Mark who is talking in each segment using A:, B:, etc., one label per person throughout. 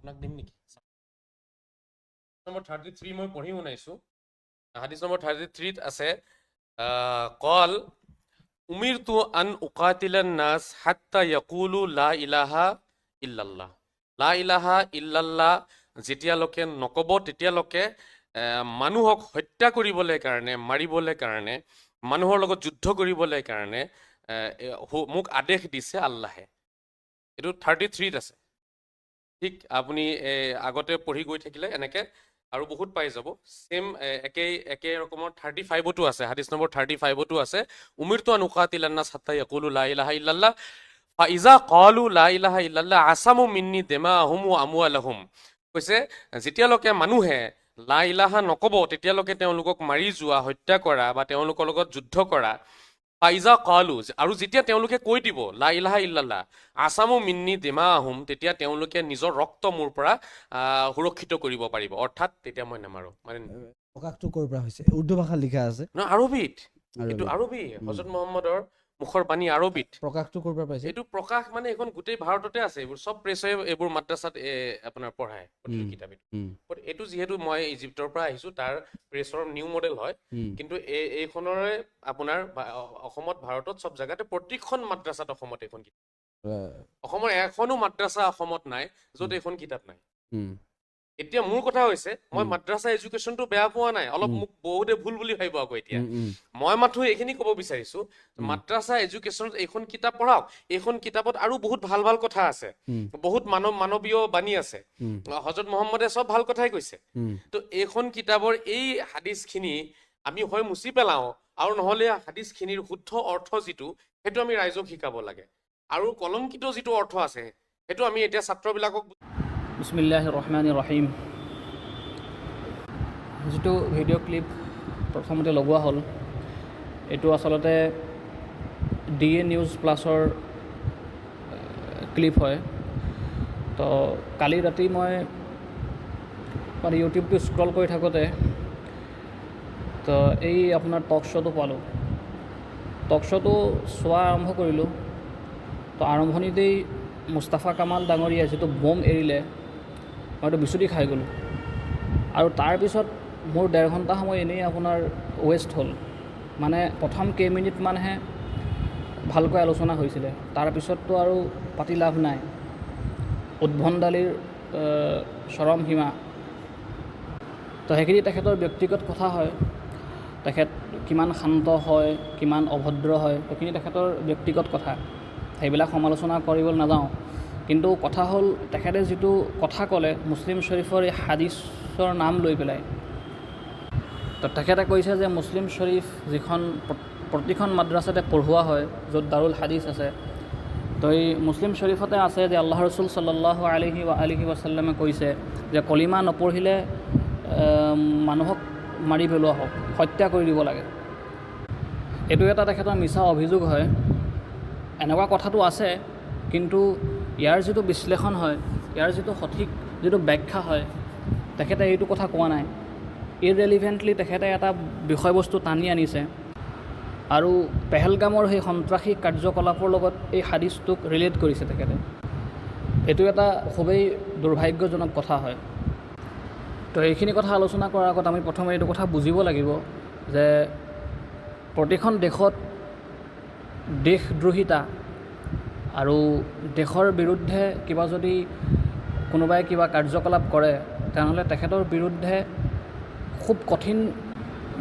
A: আপোনাক দিম নেকি? নম্বৰ থাৰ্টি থ্ৰী মই পঢ়ি শুনাইছোঁ হাদিছ নম্বৰ থাৰ্টি থ্ৰীত আছে কল উমিৰতু আন উকাতিলান নাছ হাত্তা য়াকুলু লা ইলাহা ইল্লাল্লাহ। লা ইলাহা ইল্লাল্লাহ যেতিয়ালৈকে নক'ব তেতিয়ালৈকে মানুহক হত্যা কৰিবলৈ কাৰণে মাৰিবলৈ কাৰণে মানুহৰ লগত যুদ্ধ কৰিবলৈ কাৰণে মোক আদেশ দিছে আল্লাহে। এইটো থাৰ্টি থ্ৰীত আছে। ঠিক আপুনি আগতে পঢ়ি গৈ থাকিলে এনেকে আৰু বহুত পাই যাব। ছেম একেই একে ৰকমৰ থাৰ্টি ফাইভতো আছে হাদিছ নম্বৰ থাৰ্টি ফাইভতো আছে উমিৰটো নুকাতিলান্না ছাত্তা ইয়াকুলু লা ইলাহা ইল্লাল্লাহ। ফাইজা qalu লা ইলাহা ইল্লাল্লাহ আছামু মিন্নি দেমা আহুম আমু আলাহুম কৈছে যেতিয়ালৈকে মানুহে লা ইলাহা নক'ব তেতিয়ালৈকে তেওঁলোকক মাৰি যোৱা হত্যা কৰা বা তেওঁলোকৰ লগত যুদ্ধ কৰা ফাইজা qalu আৰু যেতিয়া তেওঁলোকে কৈ দিব লা ইলাহা ইল্লাল্লাহ আছামু মিন্নি দেমা আহুম তেতিয়া তেওঁলোকে নিজৰ ৰক্ত মোৰ পৰা সুৰক্ষিত কৰিব পাৰিব। অৰ্থাৎ তেতিয়া মই নামাৰো। মানে
B: প্ৰকাশটো ক'ৰ পৰা হৈছে? উৰ্দু ভাষাত লিখা আছে।
A: নহয় আৰবিত।
B: আৰু
A: এইটো আৰবী হজৰত মহম্মদৰ মুখৰ বাণী আৰবিত।
B: প্ৰকাশটো ক'ৰ পৰা পাইছে?
A: এইটো প্ৰকাশ মানে এইখন গোটেই ভাৰততে আছে এইবোৰ চব প্ৰেছে এইবোৰ মাদ্ৰাছাত আপোনাৰ পঢ়ায়। কিতাপ এইটো যিহেতু মই ইজিপ্তৰ পৰা আহিছোঁ তাৰ প্ৰেছৰ নিউ মডেল হয়। কিন্তু এই এইখনৰে আপোনাৰ অসমত ভাৰতত চব জেগাতে প্ৰতিখন মাদ্ৰাছাত অসমত এইখন কিতাপ। অসমৰ এখনো মাদ্ৰাছা অসমত নাই য'ত। এইখন কিতাপ নাই। এতিয়া মোৰ কথা হৈছে মই। মাদ্ৰাছা এডুকেশ্যনটো বেয়া পোৱা নাই অলপ। মোক বহুতে ভুল বুলি ভাবিব আকৌ এতিয়া। মই মাথো এইখিনি ক'ব বিচাৰিছো। মাদ্ৰাছা এডুকেশ্যনত এইখন কিতাপ পঢ়াওক এইখন কিতাপত আৰু বহুত ভাল ভাল কথা আছে। বহুত মানৱ মানৱীয় বাণী আছে। হজৰত মহম্মদে চব ভাল কথাই কৈছে। তো এইখন কিতাপৰ এই হাদিছখিনি আমি হয় মুচি পেলাওঁ আৰু নহ'লে হাদিছখিনিৰ শুদ্ধ অৰ্থ যিটো সেইটো আমি ৰাইজক শিকাব লাগে। আৰু কলংকিত যিটো অৰ্থ আছে সেইটো আমি এতিয়া ছাত্ৰবিলাকক
C: বিসমিল্লাহ ৰহমান ৰহিম যিটো ভিডিঅ' ক্লিপ প্ৰথমতে লগোৱা হ'ল, এইটো আচলতে ডি এ নিউজ প্লাছৰ ক্লিপ হয়। তো কালি ৰাতি মই মানে ইউটিউবটো স্ক্ৰল কৰি থাকোঁতে, তো এই আপোনাৰ টক শ্ব'টো পালোঁ। টক শ্ব'টো চোৱা আৰম্ভ কৰিলোঁ। তো আৰম্ভণিতেই মুস্তাফা কামাল ডাঙৰীয়াই যিটো বম এৰিলে মইতো বিচুতি খাই গ'লোঁ। আৰু তাৰপিছত মোৰ ডেৰ ঘণ্টা সময় এনেই আপোনাৰ ৱেষ্ট হ'ল। মানে প্ৰথম কেইমিনিটমানহে ভালকৈ আলোচনা হৈছিলে। তাৰপিছততো আৰু পাতি লাভ নাই। উদ্ভণ্ডালিৰ চৰম সীমা। তো সেইখিনি তেখেতৰ ব্যক্তিগত কথা হয়। তেখেত কিমান শান্ত হয় কিমান অভদ্ৰ হয় সেইখিনি তেখেতৰ ব্যক্তিগত কথা। সেইবিলাক সমালোচনা কৰিবলৈ নাযাওঁ। কিন্তু কথা হ'ল, তেখেতে যিটো কথা ক'লে, মুছলিম শ্বৰীফৰ এই হাদিছৰ নাম লৈ পেলাই। তো তেখেতে কৈছে যে, মুছলিম শ্বৰীফ যিখন প্ৰ- প্ৰতিখন মাদ্ৰাছাতে পঢ়োৱা হয়, য'ত দাৰুল হাদিছ আছে। তো এই মুছলিম শ্বৰীফতে আছে যে, আল্লাহ ৰচুল সাল্লাহ আলহি আলহি ৱাচাল্লামে কৈছে যে, কলিমা নপঢ়িলে মানুহক মাৰি পেলোৱা হওক, হত্যা কৰি দিব লাগে। এইটো এটা তেখেতৰ মিছা অভিযোগ হয়। এনেকুৱা কথাটো আছে, কিন্তু ইয়াৰ যিটো বিশ্লেষণ হয় ইয়াৰ যিটো সঠিক যিটো ব্যাখ্যা হয় তেখেতে এইটো কথা কোৱা নাই। ইৰেলিভেণ্টলি তেখেতে এটা বিষয়বস্তু টানি আনিছে। আৰু পেহেলগামৰ সেই সন্ত্ৰাসী কাৰ্যকলাপৰ লগত এই হাদিছটোক ৰিলেট কৰিছে তেখেতে। এইটো এটা খুবেই দুৰ্ভাগ্যজনক কথা হয়। তো এইখিনি কথা আলোচনা কৰাৰ আগত আমি প্ৰথমে এইটো কথা বুজিব লাগিব যে প্ৰতিখন দেশত দেশদ্ৰোহিতা আৰু দেশৰ বিৰুদ্ধে কিবা যদি কোনোবাই কিবা কাৰ্যকলাপ কৰে তেনেহ'লে তেখেতৰ বিৰুদ্ধে খুব কঠিন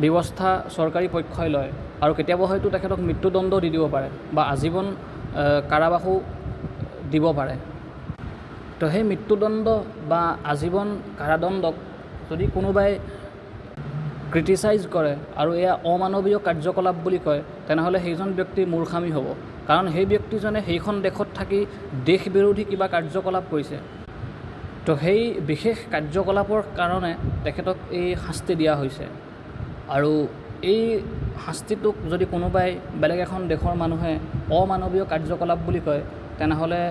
C: ব্যৱস্থা চৰকাৰী পক্ষই লয়। আৰু কেতিয়াবা হয়তো তেখেতক মৃত্যুদণ্ড দি দিব পাৰে বা আজীৱন কাৰাবাসো দিব পাৰে। তো সেই মৃত্যুদণ্ড বা আজীৱন কাৰাদণ্ডক যদি কোনোবাই ক্ৰিটিচাইজ কৰে আৰু এয়া অমানৱীয় কাৰ্যকলাপ বুলি কয় তেনেহ'লে সেইজন ব্যক্তি মূৰ্খামী হ'ব। কাৰণ সেই ব্যক্তিজনে সেইখন দেশত থাকি দেশ বিৰোধী কিবা কাৰ্যকলাপ কৰিছে। তো সেই বিশেষ কাৰ্যকলাপৰ কাৰণে তেখেতক এই শাস্তি দিয়া হৈছে। আৰু এই শাস্তিটোক যদি কোনোবাই বেলেগ এখন দেশৰ মানুহে অমানৱীয় কাৰ্যকলাপ বুলি কয় তেনেহ'লে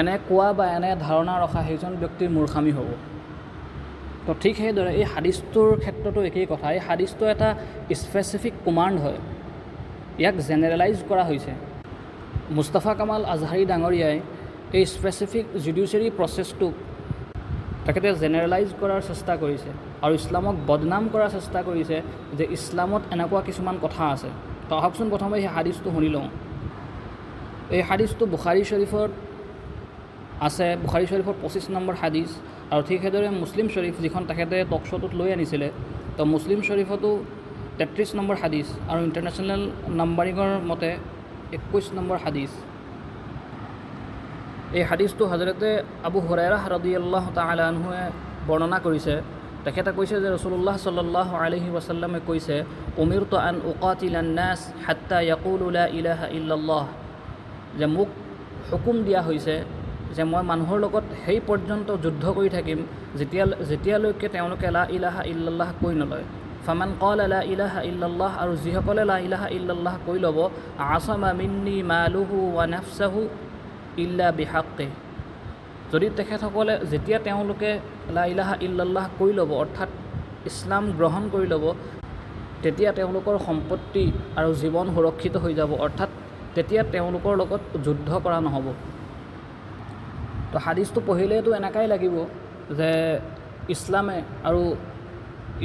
C: এনে কোৱা বা এনে ধাৰণা ৰখা সেইজন ব্যক্তিৰ মূৰ্খামী হ'ব। তো ঠিক সেইদৰে এই হাদিছটোৰ ক্ষেত্ৰতো একেই কথা। এই হাদিছটো এটা স্পেচিফিক কমাণ্ড হয়। ইয়াক জেনেৰেলাইজ কৰা হৈছে। মুস্তাফা কামাল আজহাৰী ডাঙৰীয়াই এই স্পেচিফিক জুডিচিয়াৰী প্ৰচেছটোক তেখেতে জেনেৰেলাইজ কৰাৰ চেষ্টা কৰিছে আৰু ইছলামক বদনাম কৰাৰ চেষ্টা কৰিছে যে ইছলামত এনেকুৱা কিছুমান কথা আছে। তো আহকচোন প্ৰথমে সেই হাদিছটো শুনি লওঁ। এই হাদিছটো বুখাৰী শ্বৰীফত আছে। বুখাৰী শ্বৰীফৰ পঁচিছ নম্বৰ হাদিছ। আৰু ঠিক সেইদৰে মুছলিম শ্বৰীফ যিখন তেখেতে টক শ্ব'টোত লৈ আনিছিলে, তো মুছলিম শ্বৰীফতো তেত্ৰিছ নম্বৰ হাদিছ আৰু ইণ্টাৰনেশ্যনেল নাম্বাৰিঙৰ মতে একৈছ নম্বৰ হাদিছ। এই হাদিছটো হজৰতে আবু হুৰাইৰা ৰদি আল্লাহ তালাহুৱে বৰ্ণনা কৰিছে। তেখেতে কৈছে যে ৰচুল্লাহ চল্লাহ আলহি ৱাসাল্লামে কৈছে উমিৰ তো আন উকাতিলান্নাছ হাত্তা য়াকুলুলা ইলাহা ইল্লাল্লাহ। যে মোক হুকুম দিয়া হৈছে যে মই মানুহৰ লগত সেই পৰ্যন্ত যুদ্ধ কৰি থাকিম, যেতিয়া যেতিয়ালৈকে তেওঁলোকে লা ইলাহা ইল্লাল্লাহ কৈ নলয়। ফামান কল লা ইলাহা ইল্লাল্লাহ, আৰু যিসকলে লা ইলাহা ইল্লাল্লাহ কৈ ল'ব, আছমা মিন্নি মালুহু ৱা নাফচাহু ইল্লা বিহাক্কে। যদি তেখেতসকলে যেতিয়া তেওঁলোকে লা ইলাহা ইল্লাল্লাহ কৰি ল'ব, অৰ্থাৎ ইছলাম গ্ৰহণ কৰি ল'ব, তেতিয়া তেওঁলোকৰ সম্পত্তি আৰু জীৱন সুৰক্ষিত হৈ যাব, অৰ্থাৎ তেতিয়া তেওঁলোকৰ লগত যুদ্ধ কৰা নহ'ব। তো হাদিছটো পঢ়িলেতো এনেকাই লাগিব যে ইছলামে আৰু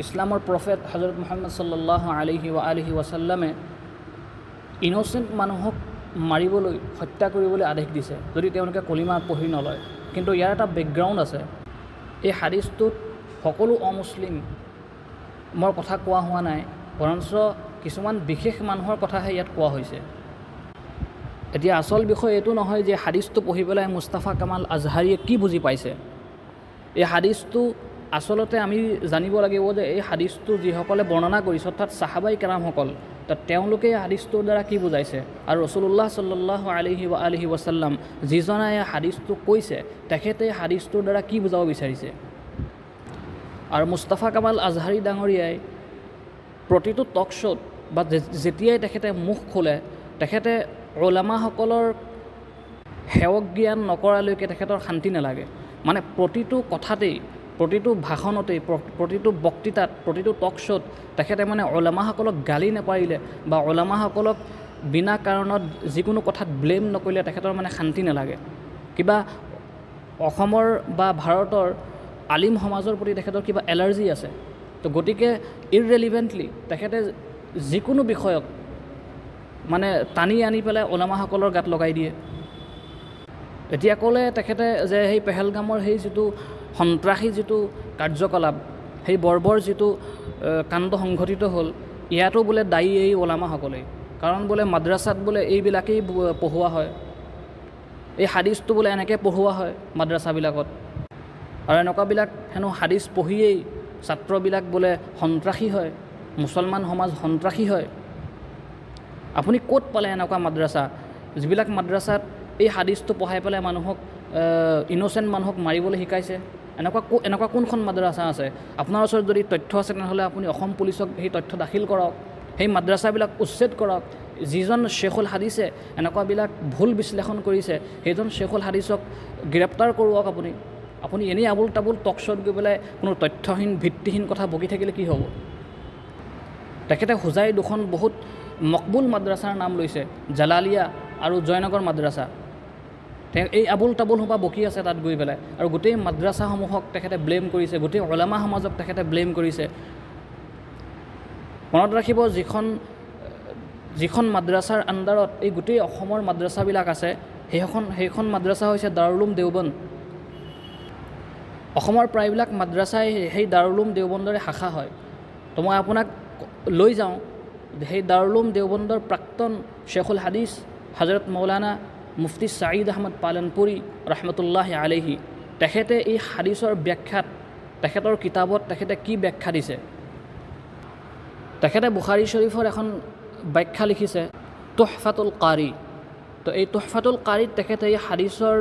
C: ইছলামৰ প্ৰফেট হজৰত মোহাম্মদ চাল্লাহ আলিহি ৱা আলিহি ৱাচাল্লামে ইন'চেণ্ট মানুহক মাৰিবলৈ হত্যা কৰিবলৈ আদেশ দিছে যদি তেওঁলোকে কলিমা পঢ়ি নলয়। কিন্তু ইয়াৰ এটা বেকগ্ৰাউণ্ড আছে। এই হাদিছটোত সকলো অমুছলিমৰ কথা কোৱা হোৱা নাই বৰঞ্চ কিছুমান বিশেষ মানুহৰ কথাহে ইয়াত কোৱা হৈছে। এতিয়া আচল বিষয় এইটো নহয় যে হাদিছটো পঢ়ি পেলাই মুস্তাফা কামাল আজহাৰীয়ে কি বুজি পাইছে। এই হাদিছটো আচলতে আমি জানিব লাগিব যে এই হাদিছটো যিসকলে বৰ্ণনা কৰিছে, অৰ্থাৎ চাহাবাই কেৰামসকল তাত তেওঁলোকে এই হাদিছটোৰ দ্বাৰা কি বুজাইছে? আৰু ৰচুল্লাহ চল্লাহ আলহি আলহি ৱাচাল্লাম যিজনে এই হাদিছটো কৈছে, তেখেতে এই হাদিছটোৰ দ্বাৰা কি বুজাব বিচাৰিছে? আৰু মুস্তাফা কামাল আজহাৰী ডাঙৰীয়াই প্ৰতিটো টক শ্ব'ত বা যেতিয়াই তেখেতে মুখ খোলে, তেখেতে ওলামাসকলৰ সেৱক জ্ঞান নকৰালৈকে তেখেতৰ শান্তি নালাগে। মানে প্ৰতিটো কথাতেই প্ৰতিটো ভাষণতেই প্ৰ- প্ৰতিটো বক্তৃতাত প্ৰতিটো টক শ্ব'ত তেখেতে মানে ওলামাসকলক গালি নেপাৰিলে বা ওলামাসকলক বিনা কাৰণত যিকোনো কথাত ব্লেম নকৰিলে তেখেতৰ মানে শান্তি নালাগে। কিবা অসমৰ বা ভাৰতৰ আলিম সমাজৰ প্ৰতি তেখেতৰ কিবা এলাৰ্জি আছে। তো গতিকে ইৰৰেলিভেণ্টলি তেখেতে যিকোনো বিষয়ক মানে টানি আনি পেলাই ওলামাসকলৰ গাত লগাই দিয়ে। এতিয়া ক'লে তেখেতে যে সেই পেহেলগামৰ সেই যিটো সন্ত্ৰাসী যিটো কাৰ্যকলাপ সেই বৰ্বৰ যিটো কাণ্ড সংঘটিত হ'ল ইয়াতো বোলে দায়ী এই ওলামাসকলেই কাৰণ বোলে মাদ্ৰাছাত বোলে এইবিলাকেই পঢ়োৱা হয়। এই হাদিছটো বোলে এনেকৈ পঢ়োৱা হয় মাদ্ৰাছাবিলাকত। আৰু এনেকুৱাবিলাক হেনো হাদিছ পঢ়িয়েই ছাত্ৰবিলাক বোলে সন্ত্ৰাসী হয় মুছলমান সমাজ সন্ত্ৰাসী হয়। আপুনি ক'ত পালে এনেকুৱা মাদ্ৰাছা? যিবিলাক মাদ্ৰাছাত এই হাদিছটো পঢ়াই পেলাই মানুহক ইন'চেণ্ট মানুহক মাৰিবলৈ শিকাইছে এনেকুৱা কো এনেকুৱা কোনখন মাদ্ৰাছা আছে? আপোনাৰ ওচৰত যদি তথ্য আছে তেনেহ'লে আপুনি অসম পুলিচক সেই তথ্য দাখিল কৰক সেই মাদ্ৰাছাবিলাক উচ্ছেদ কৰক। যিজন শ্বেখুল হাদিছে এনেকুৱাবিলাক ভুল বিশ্লেষণ কৰিছে সেইজন শ্বেখুল হাদিছক গ্ৰেপ্তাৰ কৰোৱাওক আপুনি। আপুনি এনেই আবুল তাবুল টক শ্ব'ত গৈ পেলাই কোনো তথ্যহীন ভিত্তিহীন কথা বকি থাকিলে কি হ'ব? তেখেতে হোজাই দুখন বহুত মকবুল মাদ্ৰাছাৰ নাম লৈছে জালালিয়া আৰু জয়নগৰ মাদ্ৰাছা। তেওঁ এই আবুল তাবুল সোপা বকি আছে তাত গৈ পেলাই। আৰু গোটেই মাদ্ৰাছাসমূহক তেখেতে ব্লেম কৰিছে গোটেই ওলামা সমাজক তেখেতে ব্লেম কৰিছে। মনত ৰাখিব যিখন যিখন মাদ্ৰাছাৰ আণ্ডাৰত এই গোটেই অসমৰ মাদ্ৰাছাবিলাক আছে সেইখন সেইখন মাদ্ৰাছা হৈছে দাৰুলুম দেওবন্দ। অসমৰ প্ৰায়বিলাক মাদ্ৰাছাই সেই দাৰুলুম দেওবন্দৰে শাখা হয়। তো মই আপোনাক লৈ যাওঁ। সেই দাৰুলুম দেওবন্দৰ প্ৰাক্তন শ্বেখুল হাদিছ হজৰত মৌলানা মুফতি ছাঈদ আহমদ পালনপুৰী ৰহমতুল্লাহ আলেহি তেখেতে এই হাদিছৰ ব্যাখ্যাত, তেখেতৰ কিতাপত তেখেতে কি ব্যাখ্যা দিছে? তেখেতে বুখাৰী শ্বৰীফৰ এখন ব্যাখ্যা লিখিছে, তোহফাতুল কাৰী তো এই তোহফাতুল কাৰীত তেখেতে এই হাদিছৰ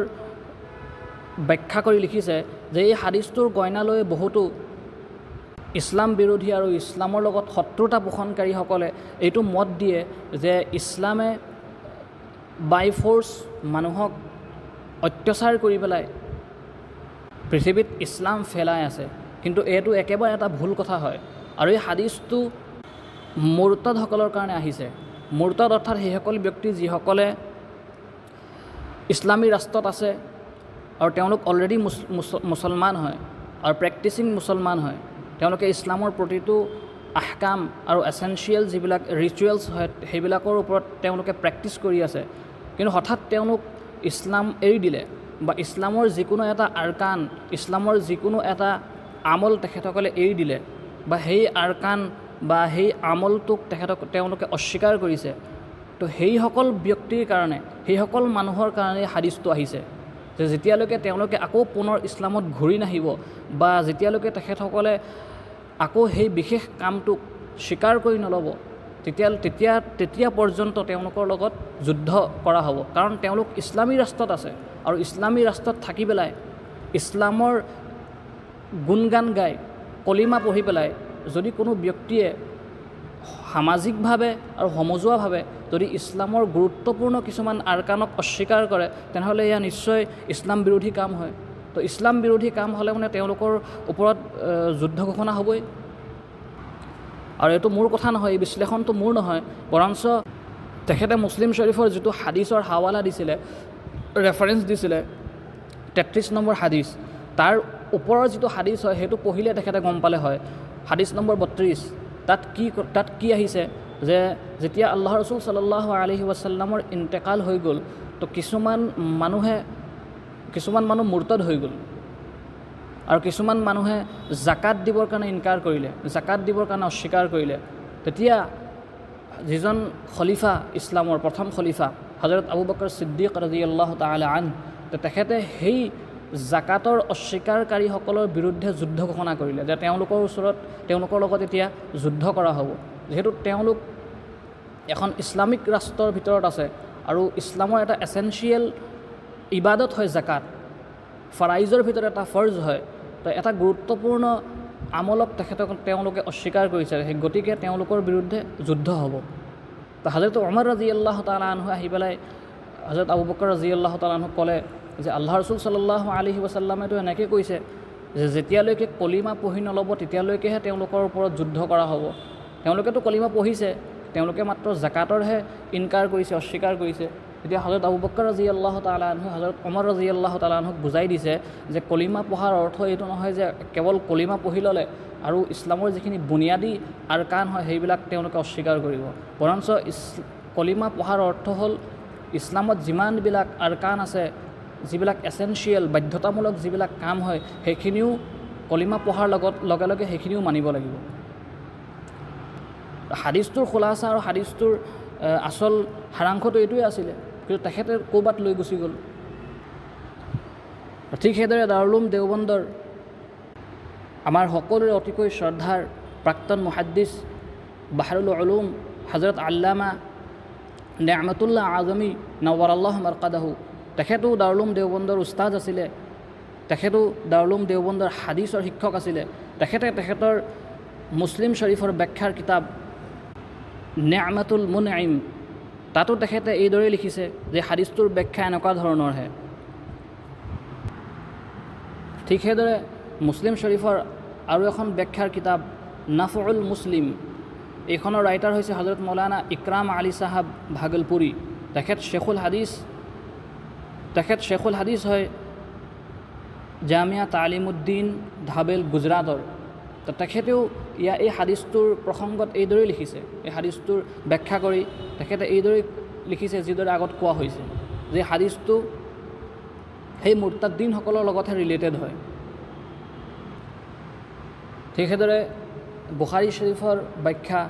C: ব্যাখ্যা কৰি লিখিছে যে এই হাদিছটোৰ গইনা লৈ বহুতো ইছলাম বিৰোধী আৰু ইছলামৰ লগত শত্ৰুতা পোষণকাৰীসকলে এইটো মত দিয়ে যে ইছলামে বাই ফ'ৰ্চ মানুহক অত্যাচাৰ কৰি পেলাই পৃথিৱীত ইছলাম ফেলাই আছে। কিন্তু এইটো একেবাৰে এটা ভুল কথা হয়। আৰু এই হাদিছটো মুৰতাদসকলৰ কাৰণে আহিছে। মুৰতাদ অৰ্থাৎ সেইসকল ব্যক্তি যিসকলে ইছলামী ৰাষ্ট্ৰত আছে আৰু তেওঁলোক অলৰেডি মুছ, মুছ- মুছলমান হয় আৰু প্ৰেক্টিচিং মুছলমান হয়। তেওঁলোকে ইছলামৰ প্ৰতিটো আহকাম আৰু এচেঞ্চিয়েল যিবিলাক ৰিচুৱেলছ হয় সেইবিলাকৰ ওপৰত তেওঁলোকে প্ৰেক্টিচ কৰি আছে। কিন্তু হঠাৎ তেওঁলোক ইছলাম এৰি দিলে বা ইছলামৰ যিকোনো এটা আৰকান ইছলামৰ যিকোনো এটা আমল তেখেতসকলে এৰি দিলে বা সেই আৰকান বা সেই আমলটোক তেখেতক তেওঁলোকে অস্বীকাৰ কৰিছে তো সেইসকল ব্যক্তিৰ কাৰণে সেইসকল মানুহৰ কাৰণে হাদিছটো আহিছে যে যেতিয়ালৈকে তেওঁলোকে আকৌ পুনৰ ইছলামত ঘূৰি নাহিব বা যেতিয়ালৈকে তেখেতসকলে আকৌ সেই বিশেষ কামটোক স্বীকাৰ কৰি নল'ব, তেতিয়া তেতিয়া তেতিয়া পৰ্যন্ত তেওঁলোকৰ লগত যুদ্ধ কৰা হ'ব। কাৰণ তেওঁলোক ইছলামী ৰাষ্ট্ৰত আছে আৰু ইছলামী ৰাষ্ট্ৰত থাকি পেলাই ইছলামৰ গুণগান গাই কলিমা পঢ়ি পেলাই যদি কোনো ব্যক্তিয়ে সামাজিকভাৱে আৰু সমজুৱাভাৱে যদি ইছলামৰ গুৰুত্বপূৰ্ণ কিছুমান আৰকানক অস্বীকাৰ কৰে, তেনেহ'লে এয়া নিশ্চয় ইছলাম বিৰোধী কাম হয়। তো ইছলাম বিৰোধী কাম হ'লে মানে তেওঁলোকৰ ওপৰত যুদ্ধ ঘোষণা হ'বই। আৰু এইটো মোৰ কথা নহয়, এই বিশ্লেষণটো মোৰ নহয়, বৰঞ্চ তেখেতে মুছলিম শ্বৰীফৰ যিটো হাদিছৰ হাৱালা দিছিলে ৰেফাৰেঞ্চ দিছিলে তেত্ৰিছ নম্বৰ হাদিছ, তাৰ ওপৰৰ যিটো হাদিছ হয়, সেইটো পঢ়িলে তেখেতে গম পালে হয়। হাদিছ নম্বৰ বত্ৰিছ তাত কি তাত কি আহিছে যে যেতিয়া আল্লাহ ৰচুল চাল্লাহ আলহি ৱাসাল্লামৰ ইন্তেকাল হৈ গ'ল, তো কিছুমান মানুহে কিছুমান মানুহ মূৰ্তদ হৈ গ'ল। আৰু কিছুমান মানুহে জাকাত দিবৰ কাৰণে ইনকাৰ কৰিলে জাকাত দিবৰ কাৰণে অস্বীকাৰ কৰিলে। তেতিয়া যিজন খলিফা ইছলামৰ প্ৰথম খলিফা হজৰত আবু বকৰ ছিদ্দিক ৰাজি আল্লাহ তালা আন তেখেতে সেই জাকাতৰ অস্বীকাৰকাৰীসকলৰ বিৰুদ্ধে যুদ্ধ ঘোষণা কৰিলে যে তেওঁলোকৰ ওচৰত তেওঁলোকৰ লগত এতিয়া যুদ্ধ কৰা হ'ব। যিহেতু তেওঁলোক এখন ইছলামিক ৰাষ্ট্ৰৰ ভিতৰত আছে আৰু ইছলামৰ এটা এচেঞ্চিয়েল ইবাদত হয় জাকাত। ফাৰাইজৰ ভিতৰত এটা ফৰ্জ হয় তো এটা গুৰুত্বপূৰ্ণ আমলক তেখেতক তেওঁলোকে অস্বীকাৰ কৰিছে সেই গতিকে তেওঁলোকৰ বিৰুদ্ধে যুদ্ধ হ'ব। তো হাজৰত অমৰ ৰাজি আল্লাহ তালাহ আহি পেলাই হজৰত আবু বকৰ ৰাজি আল্লাহ তালাহক ক'লে যে আল্লাহ ৰচুল চাল্লাহ আলহি wasallaমেতো এনেকৈ কৈছে যে যেতিয়ালৈকে কলিমা পঢ়ি নল'ব তেতিয়ালৈকেহে তেওঁলোকৰ ওপৰত যুদ্ধ কৰা হ'ব। তেওঁলোকেতো কলিমা পঢ়িছে তেওঁলোকে মাত্ৰ জাকাতৰহে ইনকাৰ কৰিছে অস্বীকাৰ কৰিছে। এতিয়া হজৰত আবু বক্কৰ ৰাজি আল্লাহ তালাহু হজৰত অমৰ ৰাজি আল্লাহ তালাহুক বুজাই দিছে যে কলিমা পঢ়াৰ অৰ্থ এইটো নহয় যে কেৱল কলিমা পঢ়ি ল'লে আৰু ইছলামৰ যিখিনি বুনিয়াদী আৰকান হয় সেইবিলাক তেওঁলোকে অস্বীকাৰ কৰিব। বৰঞ্চ ইছ, কলিমা পঢ়াৰ অৰ্থ হ'ল ইছলামত যিমানবিলাক আৰকান আছে, যিবিলাক এচেঞ্চিয়েল বাধ্যতামূলক যিবিলাক কাম হয়, সেইখিনিও কলিমা পঢ়াৰ লগত, লগে লগে সেইখিনিও মানিব লাগিব। হাদিছটোৰ খোলাচা আৰু হাদিছটোৰ আচল সাৰাংশটো এইটোৱে আছিলে। কিন্তু তেখেতে ক'ৰবাত লৈ গুচি গ'ল। ঠিক সেইদৰে দাৰুলুম দেওবন্দৰ, আমাৰ সকলোৰে অতিকৈ শ্ৰদ্ধাৰ প্ৰাক্তন মুহাদ্দিছ বাহাৰুল উলুম হজৰত আল্লামা নেমতুল্লাহ আজমী নৱাৰ আল্লাহ মাৰ্কাদাহু তেখেতো দাৰুলুম দেওবন্দৰ উস্তাদ আছিলে, তেখেতো দাৰুলুম দেওবন্দৰ হাদিছৰ শিক্ষক আছিলে, তেখেতে তেখেতৰ মুছলিম শ্বৰীফৰ ব্যাখ্যাৰ কিতাপ নেমাতুল মুনআইম তাতো তেখেতে এইদৰেই লিখিছে যে হাদিছটোৰ ব্যাখ্যা এনেকুৱা ধৰণৰহে ঠিক সেইদৰে মুছলিম শ্বৰীফৰ আৰু এখন ব্যাখ্যাৰ কিতাপ নাফউল মুছলিম, এইখনৰ ৰাইটাৰ হৈছে হজৰত মৌলানা ইকৰাম আলী চাহাব ভাগলপুৰী। তেখেত শ্বেখুল হাদিছ, তেখেত শ্বেখুল হাদিছ হয় জামিয়া তালিমুদ্দিন ধাবেল গুজৰাটৰ। তেখেতেও ইয়াৰ এই হাদিছটোৰ প্ৰসংগত এইদৰেই লিখিছে। এই হাদিছটোৰ ব্যাখ্যা কৰি তেখেতে এইদৰেই লিখিছে, যিদৰে আগত কোৱা হৈছে, যে হাদিছটো সেই মুৰ্তাদ্দিনসকলৰ লগতহে ৰিলেটেড হয়। ঠিক সেইদৰে বুখাৰী শ্বৰীফৰ ব্যাখ্যা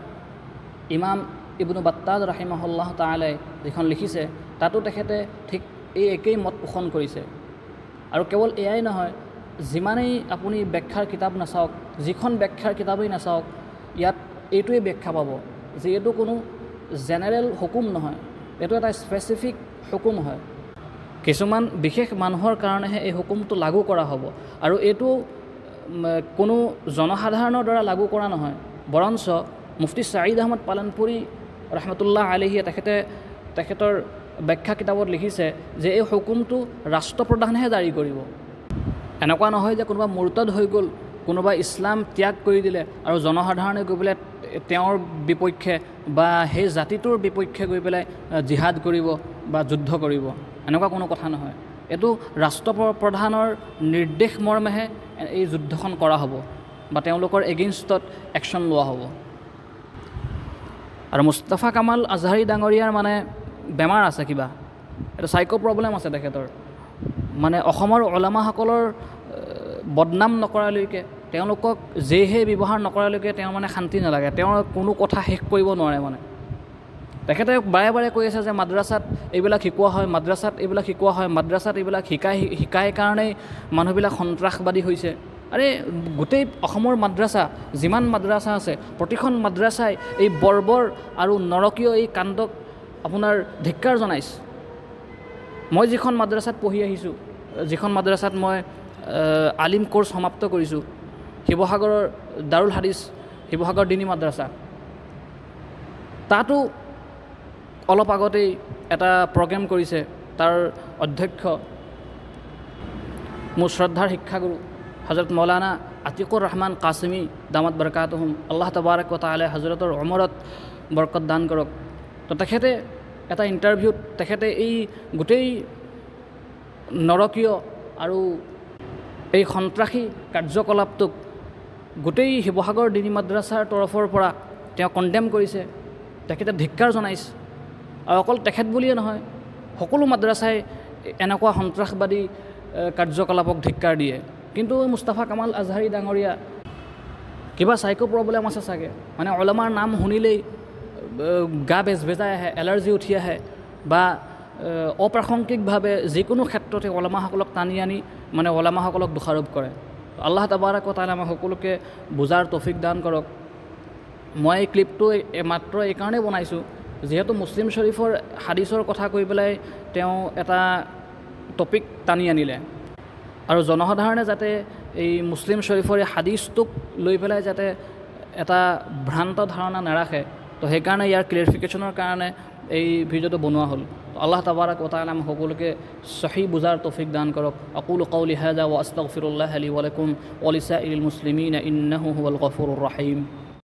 C: ইমাম ইবনু বাত্তাদ ৰাহিমাহুল্লাহ তালাই যিখন লিখিছে, তাতো তেখেতে ঠিক এই একেই মত পোষণ কৰিছে। আৰু কেৱল এয়াই নহয়, যিমানেই আপুনি ব্যাখ্যাৰ কিতাপ নাচাওক যিখন ব্যাখ্যাৰ কিতাপেই নাচাওক ইয়াত এইটোৱে ব্যাখ্যা পাব যে এইটো কোনো জেনেৰেল হুকুম নহয় এইটো এটা স্পেচিফিক হুকুম হয়। কিছুমান বিশেষ মানুহৰ কাৰণেহে এই হুকুমটো লাগু কৰা হ'ব আৰু এইটো কোনো জনসাধাৰণৰ দ্বাৰা লাগু কৰা নহয়। বৰঞ্চ মুফতি ছাঈদ আহমদ পালনপুৰী ৰহমতুল্লাহ আলহীয়ে তেখেতে তেখেতৰ ব্যাখ্যা কিতাপত লিখিছে যে এই হুকুমটো ৰাষ্ট্ৰপ্ৰধানেহে জাৰি কৰিব। এনেকুৱা নহয় যে কোনোবা মুৰ্তদ হৈ গ'ল কোনোবা ইছলাম ত্যাগ কৰি দিলে আৰু জনসাধাৰণে গৈ পেলাই তেওঁৰ বিপক্ষে বা সেই জাতিটোৰ বিপক্ষে গৈ পেলাই জিহাদ কৰিব বা যুদ্ধ কৰিব। এনেকুৱা কোনো কথা নহয়। এইটো ৰাষ্ট্ৰপ্ৰধানৰ নিৰ্দেশ মৰ্মেহে এই যুদ্ধখন কৰা হ'ব বা তেওঁলোকৰ এগেইনষ্টত একশ্যন লোৱা হ'ব। আৰু মুস্তাফা কামাল আজহাৰী ডাঙৰীয়াৰ মানে বেমাৰ আছে কিবা। এইটো চাইক' প্ৰব্লেম আছে তেখেতৰ। মানে অসমৰ ওলামাসকলৰ বদনাম নকৰালৈকে তেওঁলোকক যেহে ব্যৱহাৰ নকৰালৈকে তেওঁ মানে শান্তি নালাগে তেওঁৰ কোনো কথা শেষ কৰিব নোৱাৰে মানে। তেখেতে বাৰে বাৰে কৈ আছে যে মাদ্ৰাছাত এইবিলাক শিকোৱা হয় মাদ্ৰাছাত এইবিলাক শিকোৱা হয় মাদ্ৰাছাত এইবিলাক শিকাই শিকাই কাৰণেই মানুহবিলাক সন্ত্ৰাসবাদী হৈছে। আৰে গোটেই অসমৰ মাদ্ৰাছা যিমান মাদ্ৰাছা আছে প্ৰতিখন মাদ্ৰাছাই এই বৰ্বৰ আৰু নৰকীয় এই কাণ্ডক আপোনাৰ ধিক্কাৰ জনাইছে। মই যিখন মাদ্ৰাছাত পঢ়ি আহিছোঁ যিখন মাদ্ৰাছাত মই আলিম কোৰ্চ সমাপ্ত কৰিছোঁ। শিৱসাগৰৰ দাৰুল হাদিছ, শিৱসাগৰ দিনী মাদ্ৰাছা। তাতো অলপ আগতেই এটা প্ৰগ্ৰেম কৰিছে তাৰ অধ্যক্ষ মোৰ শ্ৰদ্ধাৰ শিক্ষাগুৰু হজৰত মৌলানা আতিকুৰ ৰহমান কাছিমি দামাত বৰকাতহম। আল্লাহ তবাৰক তালে হজৰতৰ অমৰত বৰকত দান কৰক। তো তেখেতে এটা ইণ্টাৰভিউত তেখেতে এই গোটেই নৰকীয় আৰু এই সন্ত্ৰাসী কাৰ্যকলাপটোক গোটেই শিৱসাগৰ দিনী মাদ্ৰাছাৰ তৰফৰ পৰা তেওঁ কণ্ডেম কৰিছে তেখেতে ধিক্কাৰ জনাইছে। আৰু অকল তেখেত বুলিয়ে নহয় সকলো মাদ্ৰাছাই এনেকুৱা সন্ত্ৰাসবাদী কাৰ্যকলাপক ধিক্কাৰ দিয়ে। কিন্তু মুস্তাফা কামাল আজহাৰী ডাঙৰীয়া কিবা চাইকো প্ৰব্লেম আছে চাগে। মানে অলমাৰ নাম শুনিলেই গা বেজ বেজাই আহে এলাৰ্জি উঠি আহে বা অপ্ৰাসংগিকভাৱে যিকোনো ক্ষেত্ৰতে ওলামাসকলক টানি আনি মানে ওলামাসকলক দোষাৰোপ কৰে। আল্লাহ তাবাৰক তালে আমাক সকলোকে বুজাৰ তৌফিক দান কৰক। মই এই ক্লিপটো মাত্ৰ এইকাৰণেই বনাইছোঁ, যিহেতু মুছলিম শ্বৰীফৰ হাদিছৰ কথা কৈ পেলাই তেওঁ এটা টপিক টানি আনিলে। আৰু জনসাধাৰণে যাতে এই মুছলিম শ্বৰীফৰ এই হাদিছটোক লৈ পেলাই যাতে এটা ভ্ৰান্ত ধাৰণা নাৰাখে, তো সেইকাৰণে ইয়াৰ ক্লিয়াৰিফিকেশ্যনৰ কাৰণে এই ভিডিঅ'টো বনোৱা হ'ল। আল্লাহ তাবাৰক ওতালা আমাক সকলোকে চহী বুজাৰ তৌফিক দান কৰক আকুল কৌলি হাজা ও আস্তাগফিৰুল্লাহ আলী ওয়ালাইকুম ওলিসা ইল মুসলিমিন ইন্নাহু হুয়াল গফুরুর রহিম